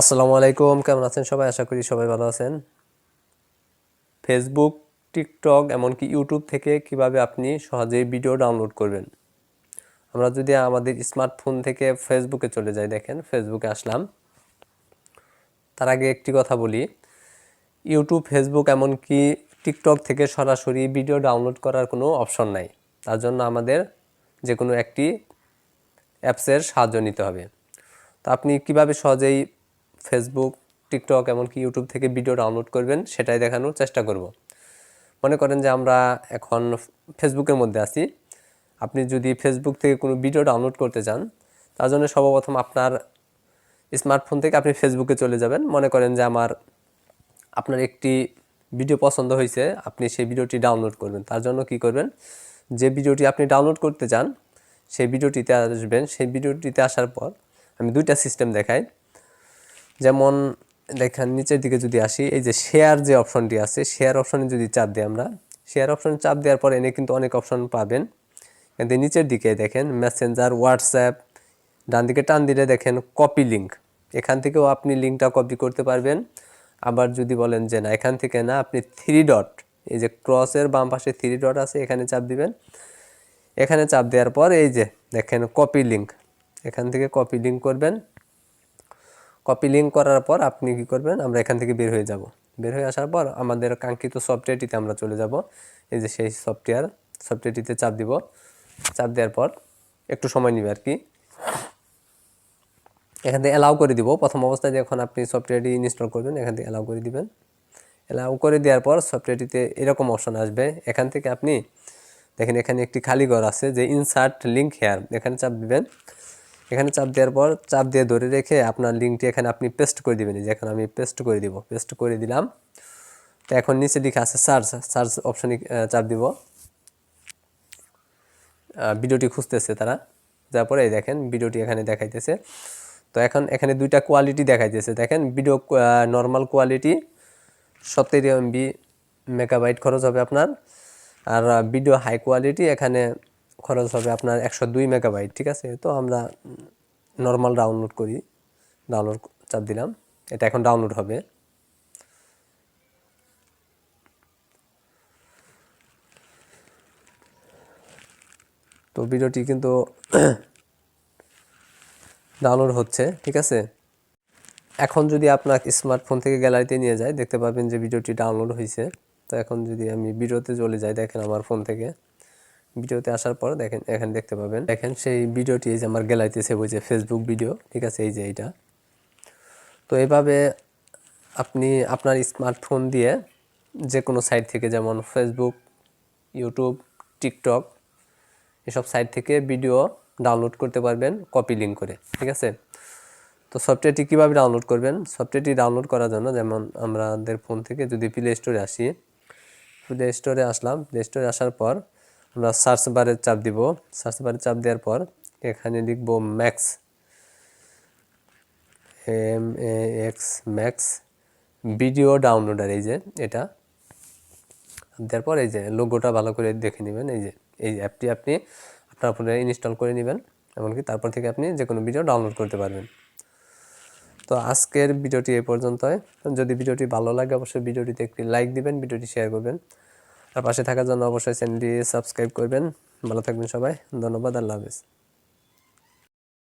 আসসালামু আলাইকুম, কেমন আছেন সবাই? আশা করি সবাই ভালো আছেন। ফেসবুক টিকটক এমনকি ইউটিউব থেকে কীভাবে আপনি সহজেই ভিডিও ডাউনলোড করবেন। আমরা যদি আমাদের স্মার্টফোন থেকে ফেসবুকে চলে যাই, দেখেন ফেসবুকে আসলাম। তার আগে একটি কথা বলি ইউটিউব ফেসবুক এমনকি টিকটক থেকে সরাসরি ভিডিও ডাউনলোড করার কোনো অপশন নাই। তার জন্য আমাদের যে কোনো একটি অ্যাপসের সাহায্য নিতে হবে। তো আপনি কীভাবে সহজেই ফেসবুক টিকটক এমনকি ইউটিউব থেকে ভিডিও ডাউনলোড করবেন, সেটাই দেখানোর চেষ্টা করব। মনে করেন যে আমরা এখন ফেসবুকের মধ্যে আছি। আপনি যদি ফেসবুক থেকে কোনো ভিডিও ডাউনলোড করতে চান, তার জন্য সর্বপ্রথম আপনার স্মার্টফোন থেকে আপনি ফেসবুকে চলে যাবেন। মনে করেন যে আমার, আপনার একটি ভিডিও পছন্দ হয়েছে, আপনি সেই ভিডিওটি ডাউনলোড করবেন। তার জন্য কি করবেন? যে ভিডিওটি আপনি ডাউনলোড করতে চান, সেই ভিডিওটিতে আসবেন। সেই ভিডিওটিতে আসার পর আমি দুইটা সিস্টেম দেখাই। যেমন দেখেন, নিচের দিকে যদি আসি, এই যে শেয়ার যে অপশনটি আছে শেয়ার অপশনে যদি চাপ দিই আমরা শেয়ার অপশনে চাপ দেওয়ার পর এনে কিন্তু অনেক অপশন পাবেন। কিন্তু নিচের দিকে দেখেন মেসেঞ্জার হোয়াটসঅ্যাপ ডান দিকে টান দিলে দেখেন কপি লিঙ্ক এখান থেকেও আপনি লিঙ্কটা কপি করতে পারবেন। আবার যদি বলেন যে না, এখান থেকে না, আপনি থ্রি ডট এই যে ক্রসের বাম পাশে থ্রি ডট আছে, এখানে চাপ দিবেন। এখানে চাপ দেওয়ার পর এই যে দেখেন কপি লিঙ্ক এখান থেকে কপি লিঙ্ক করবেন। কপি লিঙ্ক করার পর আপনি কি করবেন? আমরা এখান থেকে বের হয়ে যাব। বের হয়ে আসার পর আমাদের কাঙ্ক্ষিত সফটওয়্যারটিতে আমরা চলে যাব। এই যে সেই সফটওয়্যার সফটওয়্যারটিতে চাপ দিব। চাপ দেওয়ার পর একটু সময় নেবে আর কি। এখান থেকে অ্যালাউ করে দিব। প্রথম অবস্থায় যখন আপনি সফটওয়্যারটি ইনস্টল করবেন, এখান থেকে অ্যালাউ করে দিবেন। অ্যালাউ করে দেওয়ার পর সফটওয়্যারটিতে এরকম অপশন আসবে। এখান থেকে আপনি, দেখেন এখানে একটি খালি ঘর আছে যে ইনসার্ট লিঙ্ক হেয়ার এখানে চাপ দিবেন। এখানে চাপ দেওয়ার পর চাপ দিয়ে ধরে রেখে আপনার লিঙ্কটি এখানে আপনি পেস্ট করে দিবেন। যে এখন আমি পেস্ট করে দিব। পেস্ট করে দিলাম। তো এখন নিচে দিকে আছে সার্চ সার্চ অপশনে চাপ দিব। ভিডিওটি খুঁজতেছে তারা। তারপরে এই দেখেন, ভিডিওটি এখানে দেখাইতেছে। তো এখন এখানে দুইটা কোয়ালিটি দেখাইতেছে। দেখেন ভিডিও নর্মাল কোয়ালিটি সতেরো এমবি মেগাবাইট খরচ হবে আপনার। আর ভিডিও হাই কোয়ালিটি এখানে খরচ হবে আপনার একশো দুই মেগাবাইট ঠিক আছে? তো আমরা নর্মাল ডাউনলোড করি ডাউনলোড চাপ দিলাম। এটা এখন ডাউনলোড হবে। তো ভিডিওটি কিন্তু ডাউনলোড হচ্ছে, ঠিক আছে? এখন যদি আপনার স্মার্টফোন থেকে গ্যালারিতে নিয়ে যায়, দেখতে পাবেন যে ভিডিওটি ডাউনলোড হয়েছে তো এখন যদি আমি ভিডিওতে চলে যাই, দেখেন আমার ফোন থেকে। ভিডিওতে আসার পর দেখেন, এখানে দেখতে পাবেন। দেখেন, সেই ভিডিওটি এই যে আমার গ্যালারিতে সেভ হয়েছে ফেসবুক ভিডিও, ঠিক আছে? এই যে এইটা। তো এভাবে আপনি আপনার স্মার্টফোন দিয়ে যে কোনো সাইট থেকে, যেমন ফেসবুক ইউটিউব টিকটক এসব সাইট থেকে ভিডিও ডাউনলোড করতে পারবেন, কপি লিঙ্ক করে, ঠিক আছে? তো সফটওয়্যারটি কীভাবে ডাউনলোড করবেন? সফটওয়্যারটি ডাউনলোড করার জন্য যেমন আমাদের ফোন থেকে যদি প্লে স্টোরে আসি প্লে স্টোরে আসলাম প্লে স্টোরে আসার পর আমরা সার্চ বারে চাপ দিব। সার্চ বারে চাপ দেওয়ার পর এখানে লিখব Max M A X Max video downloader এই যে এটা। দেওয়ার পর এই যে লোগোটা ভালো করে দেখে নেবেন, এই যে, এই অ্যাপটি আপনি আপনার ফোনে ইনস্টল করে নেবেন, এমনকি তারপর থেকে আপনি যে কোনো ভিডিও ডাউনলোড করতে পারবেন। তো আজকের ভিডিওটি এই পর্যন্তই। যদি ভিডিওটি ভালো লাগে, অবশ্যই ভিডিওটিতে একটি লাইক দিবেন, ভিডিওটি শেয়ার করবেন। আর পাশে থাকার জন্য অবশ্যই চ্যানেলটি সাবস্ক্রাইব করবেন। ভালো থাকবেন সবাই। ধন্যবাদ। আল্লাহ হাফিজ।